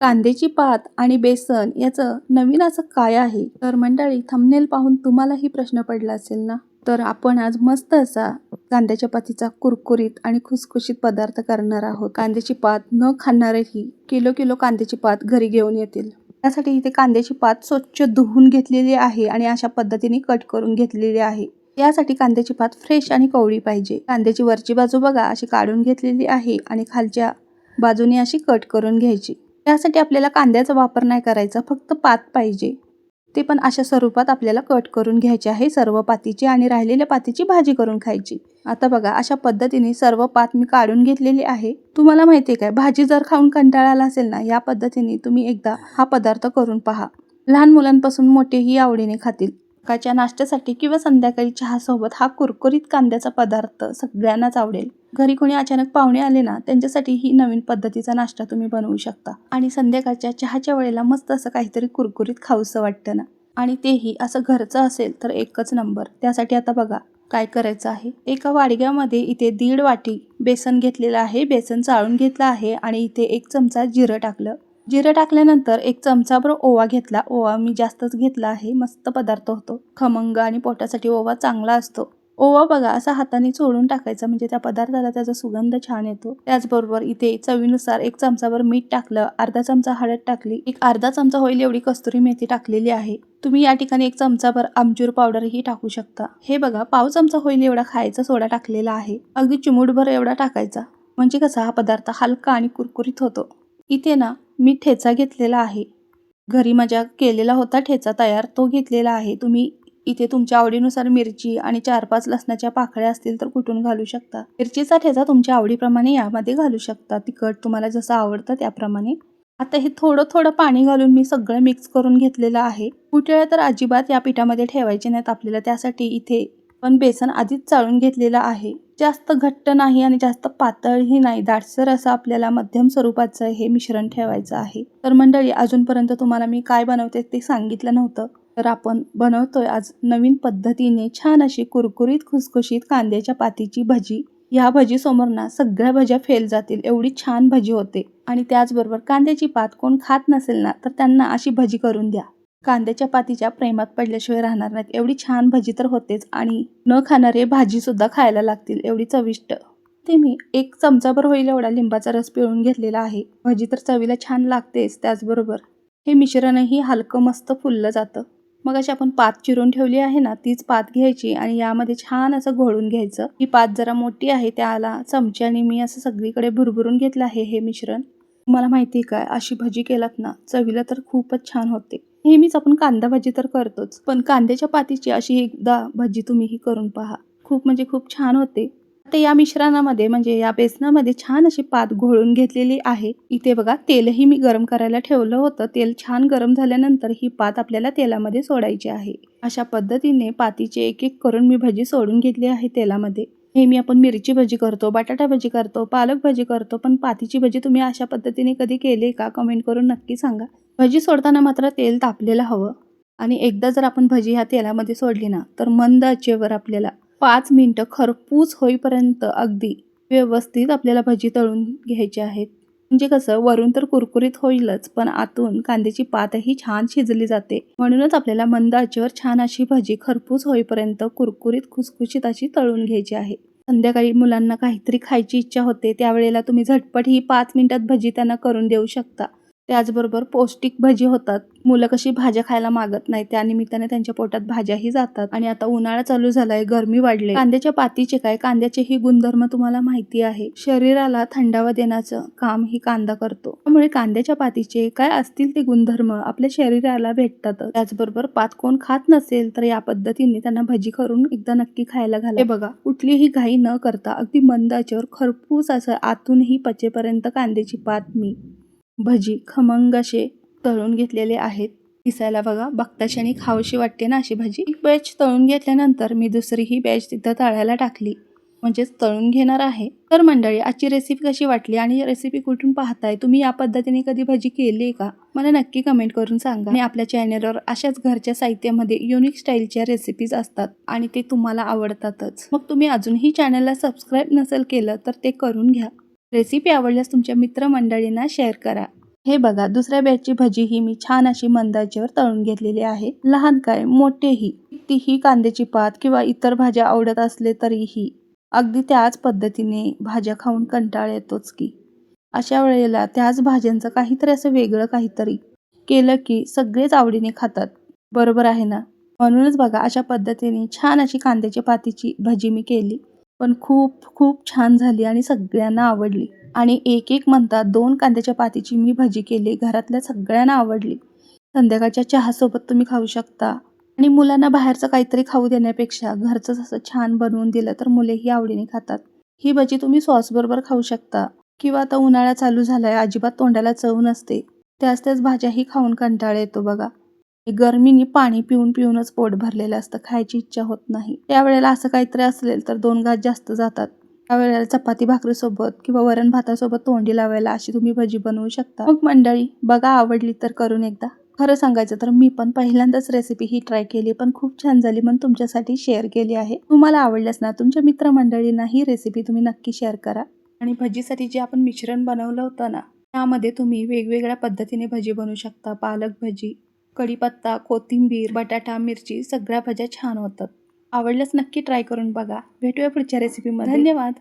कांद्याची पात आणि बेसन याचं नवीन असं काय आहे? तर मंडळी थंबनेल पाहून तुम्हालाही प्रश्न पडला असेल ना? तर आपण आज मस्त असा कांद्याच्या पातीचा कुरकुरीत आणि खुसखुशीत पदार्थ करणार आहोत. कांद्याची पात न खाणारेही किलो किलो कांद्याची पात घरी घेऊन येतील. त्यासाठी इथे कांद्याची पात स्वच्छ धुवून घेतलेली आहे आणि अशा पद्धतीने कट करून घेतलेली आहे. यासाठी कांद्याची पात फ्रेश आणि कवळी पाहिजे. कांद्याची वरची बाजू बघा अशी काढून घेतलेली आहे आणि खालच्या बाजूने अशी कट करून घ्यायची. त्यासाठी आपल्याला कांद्याचा वापर नाही करायचा फक्त पात पाहिजे. ते पण अशा स्वरूपात आपल्याला कट करून घ्यायचे आहे. सर्व पातीची आणि राहिलेल्या पातीची भाजी करून खायची. आता बघा अशा पद्धतीने सर्व पात मी काढून घेतलेली आहे. तुम्हाला माहिती आहे काय? भाजी जर खाऊन कंटाळा आला असेल ना या पद्धतीने तुम्ही एकदा हा पदार्थ करून पहा. लहान मुलांपासून मोठेही आवडीने खातील. सकाळच्या नाश्त्यासाठी किंवा संध्याकाळी चहासोबत हा कुरकुरीत कांद्याचा पदार्थ सगळ्यांनाच आवडेल. घरी कोणी अचानक पाहुणे आले ना त्यांच्यासाठी ही नवीन पद्धतीचा नाश्ता तुम्ही बनवू शकता. आणि संध्याकाळच्या चहाच्या वेळेला मस्त असं काहीतरी कुरकुरीत खाऊसं वाटतं ना. आणि तेही असं घरचं असेल तर एकच नंबर. त्यासाठी आता बघा काय करायचं आहे? एका वाडग्यामध्ये इथे दीड वाटी बेसन घेतलेलं आहे. बेसन चाळून घेतलं आहे आणि इथे एक चमचा जिरं टाकलं. जिरं टाकल्यानंतर एक चमचाभर ओवा घेतला. ओवा मी जास्तच घेतला आहे. मस्त पदार्थ होतो. खमंग आणि पोटासाठी ओवा चांगला असतो. ओवा बघा असा हाताने चोळून टाकायचा. म्हणजे त्या पदार्थाला त्याचा सुगंध छान येतो. त्याचबरोबर इथे चवीनुसार एक चमचाभर मीठ टाकलं. अर्धा चमचा हळद टाकली. एक अर्धा चमचा होईल एवढी कस्तुरी मेथी टाकलेली आहे. तुम्ही या ठिकाणी एक चमचाभर आमचूर पावडरही टाकू शकता. हे बघा पाव चमचा होईल एवढा खायचा सोडा टाकलेला आहे. अगदी चिमूटभर एवढा टाकायचा. म्हणजे कसा हा पदार्थ हलका आणि कुरकुरीत होतो. इथे ना मी ठेचा घेतलेला आहे. घरी माझ्या केलेला होता ठेचा तयार तो घेतलेला आहे. तुम्ही इथे तुमच्या आवडीनुसार मिरची आणि चार पाच लसणाच्या पाकळ्या असतील तर कुठून घालू शकता? मिरचीचा ठेचा तुमच्या आवडीप्रमाणे यामध्ये घालू शकता. तिखट तुम्हाला जसं आवडतं त्याप्रमाणे. आता हे थोडं थोडं पाणी घालून मी सगळं मिक्स करून घेतलेलं आहे. कुठेळ्या तर अजिबात या पिठामध्ये ठेवायचे नाहीत आपल्याला. त्यासाठी इथे पण बेसन आधीच चाळून घेतलेलं आहे. जास्त घट्ट नाही आणि जास्त पातळही नाही. दाटसर असं आपल्याला मध्यम स्वरूपाचं हे मिश्रण ठेवायचं आहे. तर मंडळी अजूनपर्यंत तुम्हाला मी काय बनवते ते सांगितलं नव्हतं. तर आपण बनवतोय आज नवीन पद्धतीने छान अशी कुरकुरीत खुसखुशीत कांद्याच्या पातीची भजी. या भजी समोर ना सगळ्या भज्या फेल जातील एवढी छान भजी होते. आणि त्याचबरोबर कांद्याची पात कोण खात नसेल ना तर त्यांना अशी भजी करून द्या. कांद्याच्या पातीच्या प्रेमात पडल्याशिवाय राहणार नाहीत एवढी छान भजी तर होतेच. आणि न खाणारे भाजी सुद्धा खायला लागतील एवढी चविष्ट. ते मी एक चमचाभर होईल एवढा लिंबाचा रस पिळून घेतलेला आहे. भजी तर चवीला छान लागतेच त्याचबरोबर हे मिश्रणही हलकं मस्त फुललं जातं. मग अशी आपण पात चिरून ठेवली आहे ना तीच पात घ्यायची आणि यामध्ये छान असं घोळून घ्यायचं. ही पात जरा मोठी आहे त्याला चमच्याने मी असं सगळीकडे भुरभुरून घेतलं आहे हे मिश्रण. मला माहिती काय अशी भजी केलात ना चवीला तर खूपच छान होते. नेहमीच आपण कांदा भजी तर करतोच पण कांद्याच्या पातीची अशी एकदा भजी तुम्ही ही करून पहा. खूप म्हणजे खूप छान होते. आता या मिश्रणामध्ये म्हणजे या बेसनामध्ये छान अशी पात घोळून घेतलेली आहे. इथे बघा तेलही मी गरम करायला ठेवलं होतं. तेल छान गरम झाल्यानंतर ही पात आपल्याला तेलामध्ये सोडायची आहे. अशा पद्धतीने पातीचे एक एक करून मी भजी सोडून घेतली आहे तेलामध्ये. नेहमी आपण मिरची भजी करतो बटाटा भजी करतो पालक भजी करतो पण पातीची भजी तुम्ही अशा पद्धतीने कधी केली का? कमेंट करून नक्की सांगा. भजी सोडताना मात्र तेल तापलेलं हवं. आणि एकदा जर आपण भजी ह्या तेलामध्ये सोडली ना तर मंद आचेवर आपल्याला पाच मिनटं खरपूस होईपर्यंत अगदी व्यवस्थित आपल्याला भजी तळून घ्यायची आहेत. म्हणजे कसं वरून तर कुरकुरीत होईलच पण आतून कांद्याची पातही छान शिजली जाते. म्हणूनच आपल्याला मंद आचेवर छान अशी भजी खरपूस होईपर्यंत कुरकुरीत खुसखुशीत अशी तळून घ्यायची आहे. संध्याकाळी मुलांना काहीतरी खायची इच्छा होते त्यावेळेला तुम्ही झटपट ही पाच मिनिटात भजी त्यांना करून देऊ शकता. त्याचबरोबर पौष्टिक भजी होतात. मुलं कशी भाज्या खायला मागत नाही त्यानिमित्ताने त्यांच्या पोटात भाज्याही जातात. आणि आता उन्हाळा चालू झालाय गरमी वाढले. कांद्याच्या पातीचे काय? कांद्याचे ही गुणधर्म तुम्हाला माहिती आहे. शरीराला थंडावा देण्याचं काम ही कांदा करतो. त्यामुळे कांद्याच्या पातीचे काय असतील ते गुणधर्म आपल्या शरीराला भेटतात त्याचबरोबर पात कोण खात नसेल तर या पद्धतीने त्यांना भजी करून एकदा नक्की खायला घाला. हे बघा कुठलीही घाई न करता अगदी मंदाच्यावर खरपूस असं आतूनही पचेपर्यंत कांद्याची पात मी. भजी खमंग असे तळून घेतलेले आहेत. दिसायला बघा बघताशी आणि खावशी वाटते ना अशी भाजी. एक बॅच तळून घेतल्यानंतर मी दुसरी ही बॅच तिथं तळायला टाकली. म्हणजेच तळून घेणार आहे. तर मंडळी आजची रेसिपी कशी वाटली आणि रेसिपी कुठून पाहताय? तुम्ही या पद्धतीने कधी भजी केली आहे का? मला नक्की कमेंट करून सांगा. आणि आपल्या चॅनलवर अशाच घरच्या साहित्यामध्ये युनिक स्टाईलच्या रेसिपीज असतात आणि ते तुम्हाला आवडतातच. मग तुम्ही अजूनही चॅनलला सबस्क्राईब नसेल केलं तर ते करून घ्या. रेसिपी आवडल्यास तुमच्या मित्रमंडळींना शेअर करा. हे बघा दुसऱ्या बॅचची भजी ही मी छान अशी मंदाजीवर तळून घेतलेली आहे. लहान काय मोठेही तीही कांद्याची पात किंवा इतर भाज्या आवडत असले तरीही. अगदी त्याच पद्धतीने भाज्या खाऊन कंटाळ येतोच की. अशा वेळेला त्याच भाज्यांचं काहीतरी असं वेगळं काहीतरी केलं की सगळेच आवडीने खातात. बरोबर आहे ना? म्हणूनच बघा अशा पद्धतीने छान अशी कांद्याच्या पातीची भजी मी केली. पण खूप खूप छान झाली आणि सगळ्यांना आवडली. आणि एक एक म्हणतात दोन कांद्याच्या पातीची मी भजी केली घरातल्या सगळ्यांना आवडली. संध्याकाळच्या चहासोबत तुम्ही खाऊ शकता. आणि मुलांना बाहेरचं काहीतरी खाऊ देण्यापेक्षा घरचंच असं छान बनवून दिलं तर मुलेही आवडीने खातात. ही भजी तुम्ही सॉसबरोबर खाऊ शकता. किंवा आता उन्हाळा चालू झालाय अजिबात तोंडाला चव नसते. त्याच त्याच भाज्याही खाऊन कंटाळा येतो बघा. गरमीने पाणी पिऊन पिऊनच पोट भरलेलं असतं खायची इच्छा होत नाही. त्यावेळेला असं काहीतरी असेल तर दोन घास जास्त जातात. त्यावेळेला चपाती भाकरीसोबत किंवा वरण भातासोबत तोंडी लावायला अशी तुम्ही भजी बनवू शकता. मग मंडळी बघा आवडली तर करून एकदा. खरं सांगायचं तर मी पण पहिल्यांदाच रेसिपी ही ट्राय केली पण खूप छान झाली. म्हणून तुमच्यासाठी शेअर केली आहे. तुम्हाला आवडल्यास ना तुमच्या मित्रमंडळींना ही रेसिपी तुम्ही नक्की शेअर करा. आणि भजीसाठी जे आपण मिश्रण बनवलं होतं ना त्यामध्ये तुम्ही वेगवेगळ्या पद्धतीने भजी बनवू शकता. पालक भजी कढीपत्ता कोथिंबीर बटाटा मिरची सगळ्या भाज्या छान होतात. आवडल्यास नक्की ट्राय करून बघा. भेटूया पुढच्या रेसिपीमध्ये धन्यवाद.